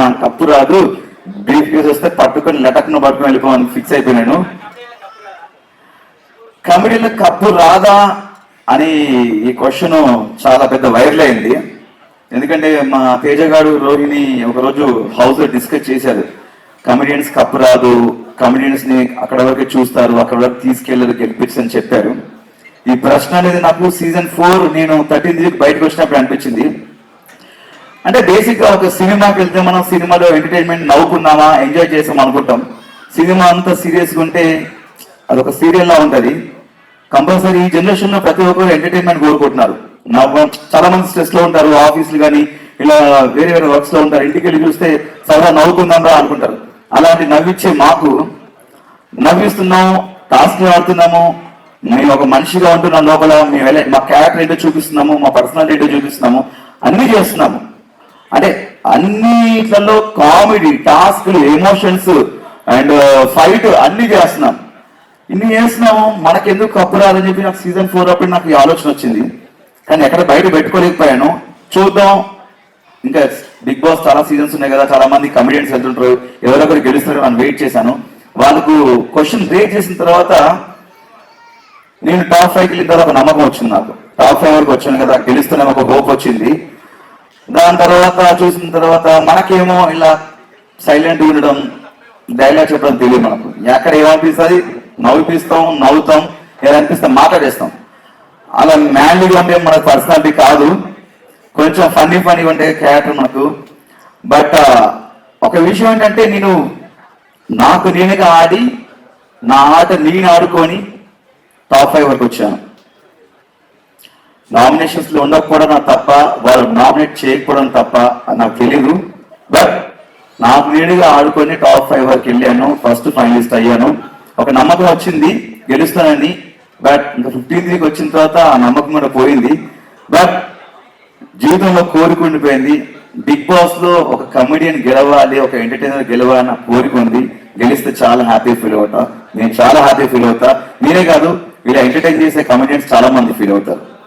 నా కప్పు రాదు. Brief case వస్తే పట్టుకొని లటక్ను పట్టుకుని వెళ్ళిపోవాలని ఫిక్స్ అయిపోయినాను కమిడీలో కప్పు రాదా అని ఈ క్వశ్చన్ చాలా పెద్ద వైరల్ అయింది. ఎందుకంటే మా తేజగాడు రోహిణి ఒకరోజు హౌస్లో డిస్కస్ చేశారు. కమిడియన్స్ కప్పు రాదు. కమిడియన్స్ని అక్కడ వరకు చూస్తారు. అక్కడ వరకు తీసుకెళ్ళరు గెలిపించు అని చెప్పారు. ఈ ప్రశ్న అనేది నాకు సీజన్ ఫోర్ నేను థర్టీన్ బయటకు వచ్చినప్పుడు అనిపించింది. అంటే బేసిక్గా ఒక సినిమాకి వెళ్తే మనం సినిమాలో ఎంటర్టైన్మెంట్ నవ్వుకున్నామా ఎంజాయ్ చేసాం అనుకుంటాం. సినిమా అంతా సీరియస్గా ఉంటే అదొక ఒక లా ఉంటుంది. కంపల్సరీ ఈ జనరేషన్లో ప్రతి ఒక్కరు ఎంటర్టైన్మెంట్ కోరుకుంటున్నారు. నవ్వ చాలా మంది స్ట్రెస్లో ఉంటారు ఆఫీసులు కానీ ఇలా వేరే వేరే వర్క్స్లో ఉంటారు ఇంటికి వెళ్ళి చూస్తే సరదా నవ్వుకుందాం రా అనుకుంటారు. అలాంటి నవ్విచ్చే మాకు నవ్విస్తున్నాము టాస్క్ ఆడుతున్నాము మేము ఒక మనిషిగా ఉంటున్న లోపల మేము వెళ్ళే మా క్యారెక్టర్ ఏంటో చూపిస్తున్నాము మా పర్సనాలిటీ ఏంటో చూపిస్తున్నాము అన్నీ చేస్తున్నాము. అంటే అన్నిట్లలో కామెడీ టాస్క్లు ఎమోషన్స్ అండ్ uh, ఫైట్ అన్ని చేస్తున్నాం. ఇన్ని చేస్తున్నాము మనకెందుకు కప్పు రాదని చెప్పి నాకు సీజన్ ఫోర్ అప్పుడు నాకు ఈ ఆలోచన వచ్చింది. కానీ ఎక్కడ బయట పెట్టుకోలేకపోయాను. చూద్దాం. ఇంకా బిగ్ బాస్ చాలా సీజన్స్ ఉన్నాయి కదా చాలా మంది కమెడియన్స్ వెళ్తుంటారు. ఎవరెవరు గెలుస్తారు అని వెయిట్ చేశాను. వాళ్ళకు క్వశ్చన్ రేట్ చేసిన తర్వాత నేను టాప్ ఫైవ్కి వెళ్ళిన తర్వాత నమ్మకం వచ్చింది నాకు. టాప్ ఫైవ్ వరకు వచ్చాను కదా గెలుస్తున్నాను ఒక హోప్ వచ్చింది. దాని తర్వాత చూసిన తర్వాత మనకేమో ఇలా సైలెంట్ ఉండడం డైలాగ్ చెప్పడం తెలియదు మనకు. ఎక్కడ ఏమనిపిస్తుంది? నవ్విపిస్తాం నవ్వుతాం ఏదనిపిస్తే మాట్లాడేస్తాం. అలా మ్యాన్లీగా ఉండే మన పర్సనాలిటీ కాదు. కొంచెం ఫన్నీ ఫన్నీ ఉండే క్యారెక్టర్ మనకు. బట్ ఒక విషయం ఏంటంటే నేను నాకు నేనుగా ఆడి నా ఆట నేను ఆడుకొని టాప్ ఫైవ్ వరకు వచ్చాను. నామినేషన్స్లో ఉండకపోవడం నాకు తప్ప వాళ్ళు నామినేట్ చేయకపోవడం తప్ప నాకు తెలీదు. బట్ నాకు నేనుగా ఆడుకొని టాప్ ఫైవ్ వరకు వెళ్ళాను ఫస్ట్ ఫైనలిస్ట్ అయ్యాను. ఒక నమ్మకం వచ్చింది గెలుస్తానని. బట్ ఇంకా ఫిఫ్టీన్ వీక్ వచ్చిన తర్వాత ఆ నమ్మకం కూడా పోయింది. బట్ జీవితంలో కోరిక ఉండిపోయింది. బిగ్ బాస్లో ఒక కమెడియన్ గెలవాలి ఒక ఎంటర్టైనర్ గెలవాలి నా కోరిక ఉంది. గెలిస్తే చాలా హ్యాపీ ఫీల్ అవుతా. నేను చాలా హ్యాపీ ఫీల్ అవుతా. మీరే కాదు ఇలా ఎంటర్టైన్ చేసే కమెడియన్స్ చాలా మంది ఫీల్ అవుతారు.